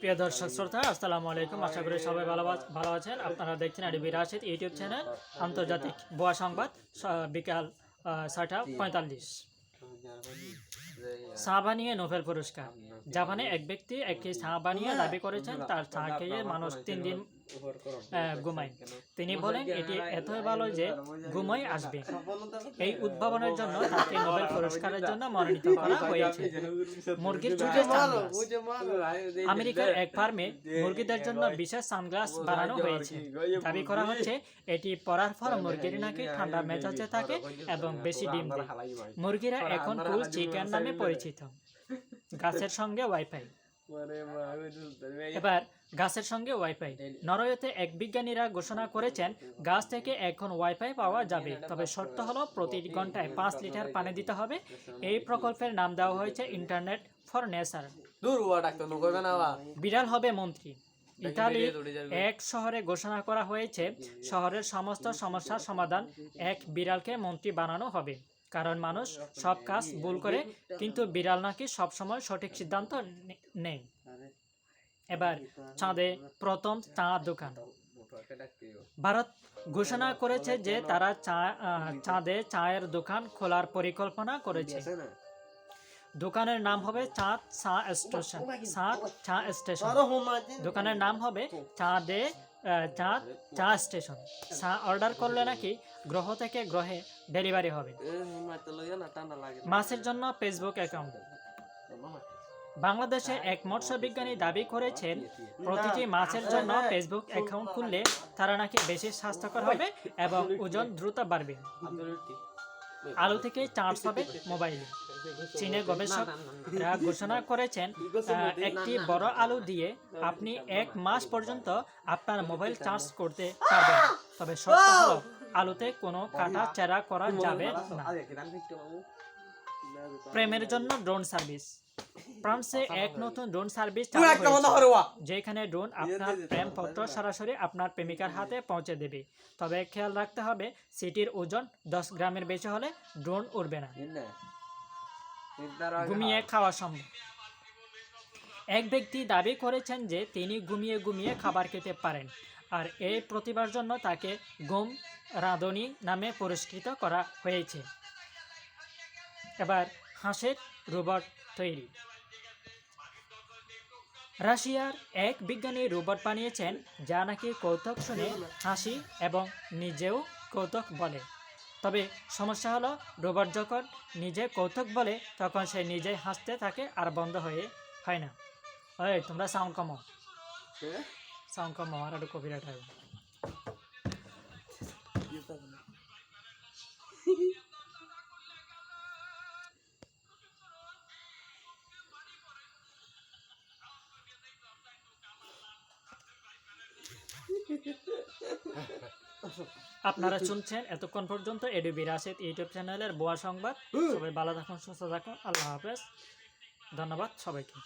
প্রিয় দর্শক শ্রোতা, আসসালামু আলাইকুম। আশা করি সবাই ভালো ভালো আছেন। আপনারা দেখছেন আরবি রাশিদ ইউটিউব চ্যানেল, আন্তর্জাতিক বোয়া সংবাদ বিকাল ছয়টা পঁয়তাল্লিশ। চা বানিয়ে নোবেল পুরস্কার। জাপানে এক ব্যক্তি একটি চা বানিয়ে দাবি করেছেন, তার চা মানুষ তিন দিন ঘুমায় তিনি বলেন এটি এতই ভালো যে ঘুমাই আসবে এই উদ্ভাবনের জন্য তাকে নোবেল পুরস্কারের জন্য মনোনীত করা হয়েছে মুরগির আমেরিকার এক ফার্মে মুরগিদের জন্য বিশেষ সানগ্লাস বানানো হয়েছে দাবি করা হচ্ছে এটি পরার ফল মুরগির নাকি ঠান্ডা মেজাজে থাকে এবং বেশি ডিম দেয় মুরগিরা এখন কুল চিকেন নামে পরিচিত গাছের সঙ্গে ওয়াইফাই এবার গাছের সঙ্গে ওয়াইফাই নরওয়েতে এক বিজ্ঞানীরা ঘোষণা করেছেন গাছ থেকে এখন ওয়াইফাই পাওয়া যাবে। তবে শর্ত হলো প্রতি ঘন্টায় পাঁচ লিটার পানি দিতে হবে। এই প্রকল্পের নাম দেওয়া হয়েছে ইন্টারনেট ফর নেচার বিড়াল হবে মন্ত্রী। ইতালি এক শহরে ঘোষণা করা হয়েছে শহরের সমস্ত সমস্যার সমাধান এক বিড়ালকে মন্ত্রী বানানো হবে। কারণ মানুষ সব কাজ ভুল করে কিন্তু বিড়াল নাকি সবসময় সঠিক সিদ্ধান্ত নে- নেয় এবার চাঁদে প্রথম চা দোকান ভারত ঘোষণা করেছে যে তারা চা চাঁদে চায়ের দোকান খোলার পরিকল্পনা করেছে দোকানের নাম হবে চাঁদ চা স্টেশন চাঁদ চা স্টেশন দোকানের নাম হবে চাঁদে চাঁদ চা স্টেশন চা অর্ডার করলে নাকি গ্রহ থেকে গ্রহে ডেলিভারি হবে। মাছের জন্য ফেসবুক অ্যাকাউন্ট বাংলাদেশে এক মৎস্য বিজ্ঞানী দাবি করেছেন প্রতিটি মাছের জন্য ফেসবুক অ্যাকাউন্ট খুললে তারা নাকি বেশি স্বাস্থ্যকর হবে এবং ওজন দ্রুত বাড়বে। আলু থেকে চার্জ হবে মোবাইলে। চীনের গবেষকরা ঘোষণা করেছেন একটি বড় আলু দিয়ে আপনি এক মাস পর্যন্ত আপনার মোবাইল চার্জ করতে পারবেন। তবে শর্ত হলো আলুতে কোনো কাটা চেরা করা যাবে না। প্রেমের জন্য ড্রোন সার্ভিস। ফ্রান্সে এক নতুন ড্রোন সার্ভিস চালু হয়েছে। যেখানে ড্রোন আপনার প্রেম পত্র সরাসরি আপনার প্রেমিকার হাতে পৌঁছে দেবে। তবে খেয়াল রাখতে হবে সিটির ওজন দশ গ্রামের বেশি হলে ড্রোন উড়বে না। ঘুমিয়ে খাওয়া সম্ভব। এক ব্যক্তি দাবি করেছেন যে তিনি ঘুমিয়ে ঘুমিয়ে খাবার খেতে পারেন আর এই প্রতিভার জন্য তাকে ঘুম রাঁধুনি নামে পুরস্কৃত করা হয়েছে। এবার হাঁসের রোবট তৈরি। রাশিয়ার এক বিজ্ঞানী রোবট বানিয়েছেন যা নাকি কৌতুক শুনে হাসি এবং নিজেও কৌতুক বলে। তবে সমস্যা হলো রোবট যখন নিজে কৌতুক বলে তখন সে নিজেই হাসতে থাকে আর বন্ধ হয়ে হয় না। ওই তোমরা সাউন্ড কমাও। সাউন্ড কমাও আর একটু কপিরাইট হবে আপনারা শুনছেন এতক্ষণ পর্যন্ত এডিবি রাশেদ ইউটিউব চ্যানেলের বোয়া সংবাদ। সবাই ভালো থাকুন সুস্থ থাকুন। আল্লাহ হাফেজ। ধন্যবাদ সবাইকে।